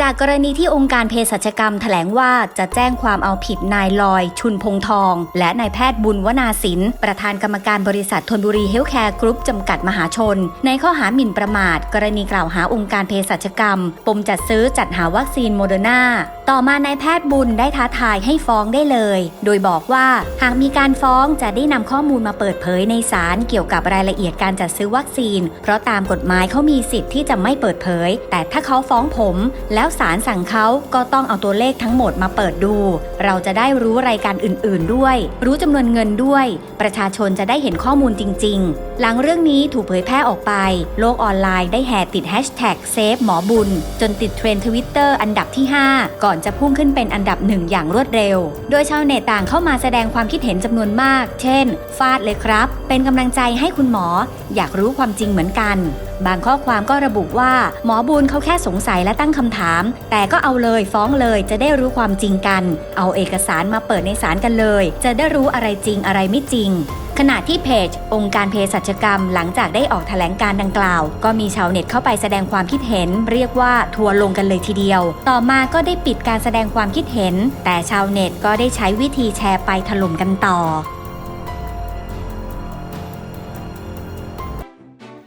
จากกรณีที่องค์การเภสัชกรรมแถลงว่าจะแจ้งความเอาผิดนายลอย ชุนพงทอง และนายแพทย์บุญวนาสินประธานกรรมการบริษัทธนบุรีเฮลท์แคร์กรุ๊ปจำกัดมหาชน ในข้อหาหมิ่นประมาท กรณีกล่าวหาองค์การเภสัชกรรม ปมจัดซื้อจัดหาวัคซีนโมเดอร์นาต่อมานายแพทย์บุญได้ท้าทายให้ฟ้องได้เลย โดยบอกว่าหากมีการฟ้องจะได้นำข้อมูลมาเปิดเผยในศาลเกี่ยวกับรายละเอียดการจัดซื้อวัคซีน เพราะตามกฎหมายเขามีสิทธิ์ที่จะไม่เปิดเผย แต่ถ้าเขาฟ้องผมแล้วศาลสั่งเขาก็ต้องเอาตัวเลขทั้งหมดมาเปิดดู เราจะได้รู้รายการอื่นๆด้วย รู้จำนวนเงินด้วย ประชาชนจะได้เห็นข้อมูลจริง ๆ หลังเรื่องนี้ถูกเผยแพร่ออกไป โลกออนไลน์ได้แห่ติดแฮชแท็กเซฟหมอบุญ จนติดเทรนด์ทวิตเตอร์อันดับที่ 5 ก่อนจะพุ่งขึ้นเป็นอันดับหนึ่งอย่างรวดเร็ว โดยชาวเน็ตต่างเข้ามาแสดงความคิดเห็นจำนวนมาก เช่น ฟาดเลยครับ เป็นกำลังใจให้คุณหมอ อยากรู้ความจริงเหมือนกัน บางข้อความก็ระบุว่า หมอบุญเขาแค่สงสัยและตั้งคำถาม แต่ก็เอาเลยฟ้องเลยจะได้รู้ความจริงกัน เอาเอกสารมาเปิดในศาลกันเลย จะได้รู้อะไรจริงอะไรไม่จริงขณะที่เพจ องค์การเภสัชกรรมหลังจากได้ออกแถลงการดังกล่าว ก็มีชาวเน็ตเข้าไปแสดงความคิดเห็น เรียกว่าทัวร์ลงกันเลยทีเดียว ต่อมาก็ได้ปิดการแสดงความคิดเห็น แต่ชาวเน็ตก็ได้ใช้วิธีแชร์ไปถล่มกันต่อ